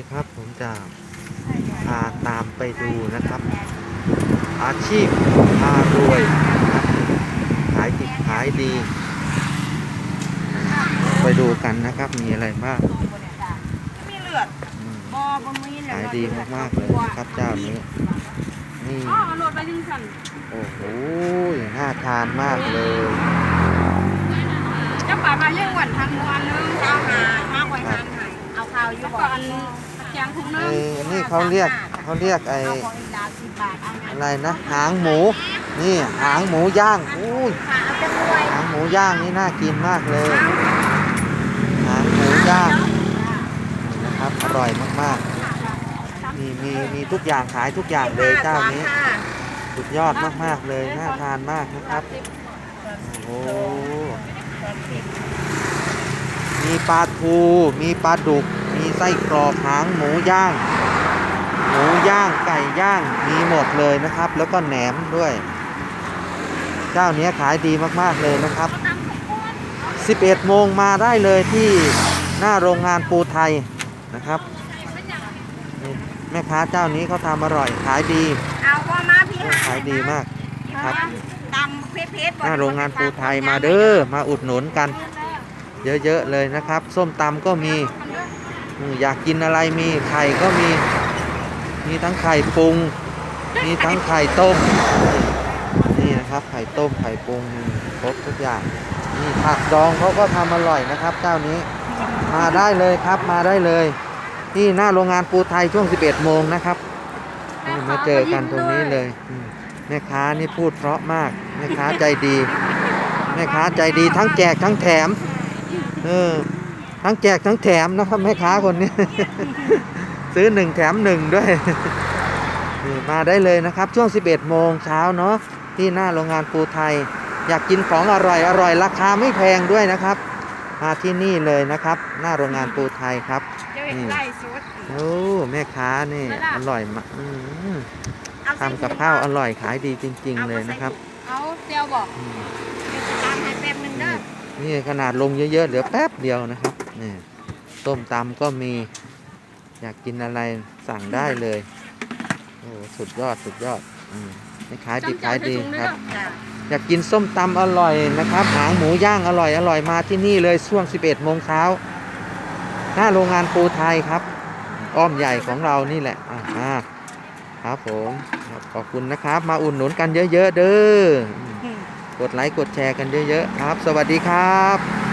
ดีครับ ผมจะพาตามไปดูนะครับ อาชีพพารวยนะครับขายดิบขายดี ไปดูกันนะครับมีอะไรบ้างมีเลือดอืมบอบะมีเลือดขายดีมากๆเลยนะครับเจ้านี้นี่อ๋อเอาโหลดไปดิฉันโอ้โหน่าทานมากเลยเจ้าป่ามาเรื่องหวันทางมวนนึงเอาหาห้าไว้ทางไหนเอาข้าวอยู่บ่อน ผักยางถุงนึไอ้งนี่เขาเรียกเขาเรียกไอ้เอาของอีกดาสิบบาทเอาไงอะไรนะ หางหมู นี่หางหมูย่างอุ้ยค่ะเอาจะรวยหางหมูย่างนี่น่ากินมากเลย หางหมูย่างนะครับอร่อยมากๆมีมีมีทุกอย่างขายทุกอย่างเลยเจ้านี้ สุดยอดมากๆเลยน่าทานมากนะครับ โอ้โหมีปลาทูมีปลาดุก มีไส้กรอกหางหมูย่าง หมูย่างไก่ย่างมีหมดเลยนะครับ แล้วก็แหนมด้วย เจ้านี้ขายดีมากๆเลยนะครับ 11 โมงมาได้เลยที่หน้าโรงงานปูไทยนะครับนี่แม่ค้าเจ้านี้เขาทำอร่อยขายดีเอาพ่อมาพี่หาขายดีมากครับตำเพชรๆหน้าโรงงานปูไทยมาเด้อมาอุดหนุนกัน เยอะๆเลยนะครับ ส้มตำก็มี อยากกินอะไรมีไข่ก็มี มีทั้งไข่ปรุง มีทั้งไข่ต้ม นี่นะครับไข่ต้มไข่ปรุงมีครบทุกอย่างนี่ผักดองเขาก็ทำอร่อยนะครับ เจ้านี้มาได้เลยครับมาได้เลย ที่หน้าโรงงานปูไทยช่วง 11 โมงนะครับมาเจอกันตรงนี้เลยแม่ค้านี่พูดเพราะมากแม่ค้าใจดีแม่ค้าใจดีทั้งแจกทั้งแถม เออ ทั้งแจกทั้งแถมนะครับแม่ค้าคนนี้ ซื้อหนึ่งแถมหนึ่งด้วยนี่มาได้เลยนะครับ ช่วง 11 โมงเช้าเนาะที่หน้าโรงงานปูไทย อยากกินของอร่อยอร่อยราคาไม่แพงด้วยนะครับ มาที่นี่เลยนะครับ หน้าโรงงานปูไทยครับเจ้าไล่สดโอ้แม่ค้านี่อร่อยมากอืมเอาใส่ทำกับข้าวอร่อยขายดีจริง ๆ เลยนะครับเอาเตียวบอกอืมเดี๋ยวจะตามให้แป๊บนึงเด้อนี่ขนาดลงเยอะๆเหลือแป๊บเดียวนะครับ นี่ต้มตำก็มีอยากกินอะไรสั่งได้เลย โอ้สุดยอดสุดยอดอืมไม่ขายดิบขายดีครับจ้ะอยากกินส้มตำอร่อยนะครับ หางหมูย่างอร่อยอร่อยมาที่นี่เลยช่วง 11โมงเช้าหน้าโรงงานปูไทยครับ อ้อมใหญ่ของเรานี่แหละอ่าอ่าครับผมครับขอบคุณนะครับ มาอุ่นหนุนกันเยอะ ๆ เด้ออืมกดไลค์กดแชร์กันเยอะ ๆ ครับ สวัสดีครับ